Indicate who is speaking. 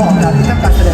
Speaker 1: บอกเราที่ทำการแสดง